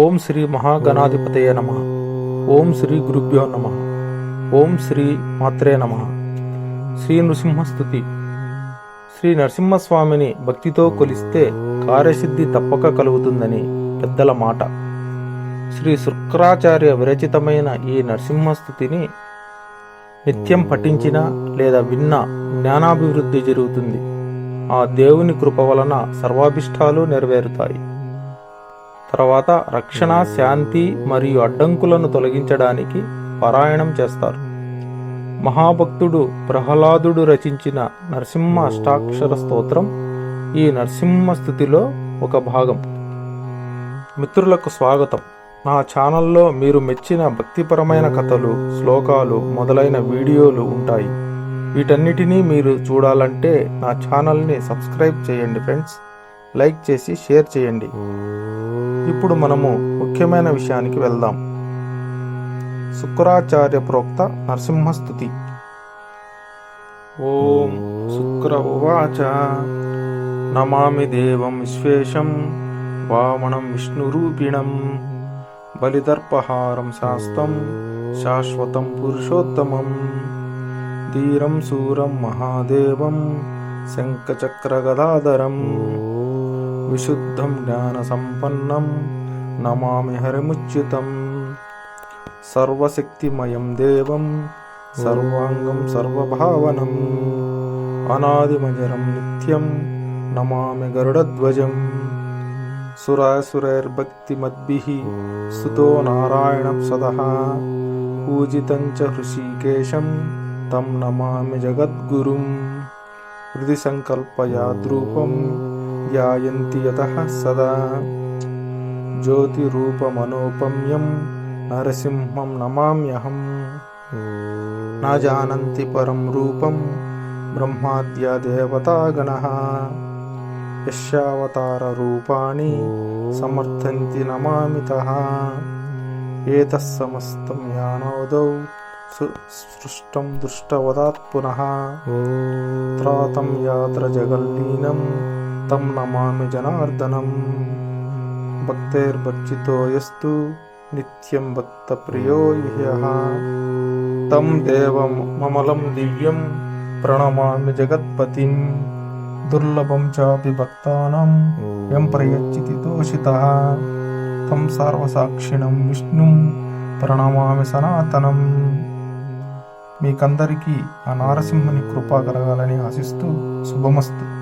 ఓం శ్రీ మహాగణాధిపతయ నమ. ఓం శ్రీ గురుభ్యో నమ. ఓం శ్రీ మాత్రే నమ. శ్రీ నృసింహస్థుతి శ్రీ నరసింహస్వామిని భక్తితో కొలిస్తే కార్యసిద్ధి తప్పక కలుగుతుందని పెద్దల మాట. శ్రీ శుక్రాచార్య విరచితమైన ఈ నరసింహస్థుతిని నిత్యం పఠించినా లేదా విన్నా జ్ఞానాభివృద్ధి జరుగుతుంది. ఆ దేవుని కృప వలన సర్వాభిష్టాలు నెరవేరుతాయి. తర్వాత రక్షణ శాంతి మరియు అడ్డంకులను తొలగించడానికి పారాయణం చేస్తారు. మహాభక్తుడు ప్రహ్లాదుడు రచించిన నరసింహ అష్టాక్షర స్తోత్రం ఈ నరసింహ స్థుతిలో ఒక భాగం. మిత్రులకు స్వాగతం. నా ఛానల్లో మీరు మెచ్చిన భక్తిపరమైన కథలు శ్లోకాలు మొదలైన వీడియోలు ఉంటాయి. వీటన్నిటినీ మీరు చూడాలంటే నా ఛానల్ని సబ్స్క్రైబ్ చేయండి ఫ్రెండ్స్. లైక్ చేసి షేర్ చేయండి. ఇప్పుడు మనము ముఖ్యమైన విషయానికి వెళ్దాం. శుక్రాచార్య ప్రోక్త నరసింహస్థుతి ఓం శుక్ర ఉవాచ. నమామి దేవం విశ్వేశం వామణం విష్ణురూపిణం బలిదర్పహారం శాస్తం శాశ్వతం పురుషోత్తమం ధీరం శూరం మహాదేవం శంఖచక్రగదాధరం विशुद्धं ज्ञानसम्पन्नं नमामि हरिमुच्युतं। सर्वशक्तिमयं देवं सर्वाङ्गं सर्वभावनम् अनादिमजरं नित्यं नमामि गरुडध्वजम् सुरासुरैर्भक्तिमद्भिः सुतो नारायणसदः पूजितं च हृषीकेशं तं नमामि जगद्गुरुं। कृतिसङ्कल्पयाद्रूपम् యతః సదా జ్యోతిరూపమనోపమ్యం నరసింహం నమామ్యహం నా జానంతి పరం రూపం బ్రహ్మాద్యా దేవతాగణः యస్యావతారరూపాణి సమర్థంతి నమామితः ఏతः సమస్తం యానోదౌ సు- సృష్టం దృష్టవదాత్ పునః త్రాతం యాత్ర జగల్లీనం తం నమామి జనార్దనం భక్తైర్భర్జితో యస్తు నిత్యం భక్తప్రియో హ్యః తం దేవం మమలం దివ్యం ప్రణమామి జగత్పతిం దుర్లభం చాపి భక్తానాం యం ప్రయచ్చితి తోషితః తం సర్వసాక్షిణం విష్ణుం ప్రణమామి సనాతనం మీకందరికీ ఆ నారసింహుని కృప కలగాలని ఆశిస్తూ శుభమస్తు.